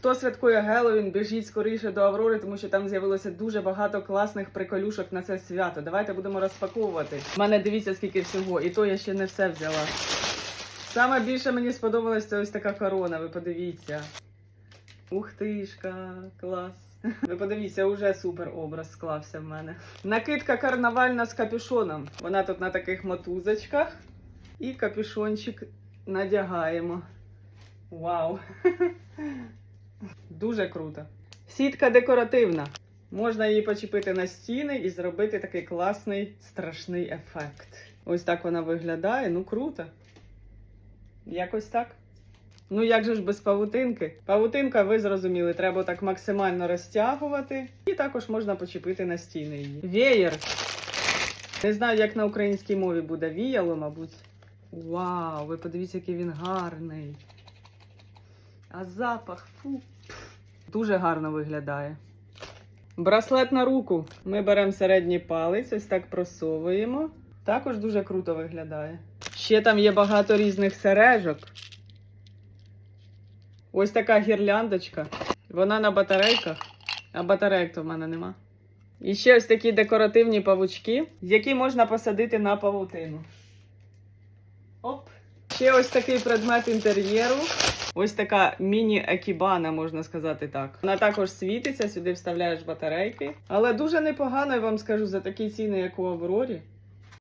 Хто святкує Геловін, біжіть скоріше до Аврори, тому що там з'явилося дуже багато класних приколюшок на це свято. Давайте будемо розпаковувати. У мене дивіться, скільки всього, і то я ще не все взяла. Саме більше мені сподобалась це ось така корона, ви подивіться. Ух тишка, клас. Ви подивіться, уже супер образ склався в мене. Накидка карнавальна з капюшоном. Вона тут на таких мотузочках. І капюшончик надягаємо. Вау! Дуже круто. Сітка декоративна. Можна її почепити на стіни і зробити такий класний страшний ефект. Ось так вона виглядає. Ну круто. Якось так. Ну як же ж без павутинки? Павутинка, ви зрозуміли, треба так максимально розтягувати. І також можна почепити на стіни її. Веєр. Не знаю, як на українській мові буде віяло, мабуть. Вау, ви подивіться, який він гарний. А запах, фу. Дуже гарно виглядає. Браслет на руку. Ми беремо середній палець, ось так просовуємо. Також дуже круто виглядає. Ще там є багато різних сережок. Ось така гірляндочка. Вона на батарейках, а батарейок то в мене нема. І ще ось такі декоративні павучки, які можна посадити на павутину. Оп. Ще ось такий предмет інтер'єру. Ось така міні-екібана, можна сказати так. Вона також світиться, сюди вставляєш батарейки. Але дуже непогано, я вам скажу, за такі ціни, як у Аврорі.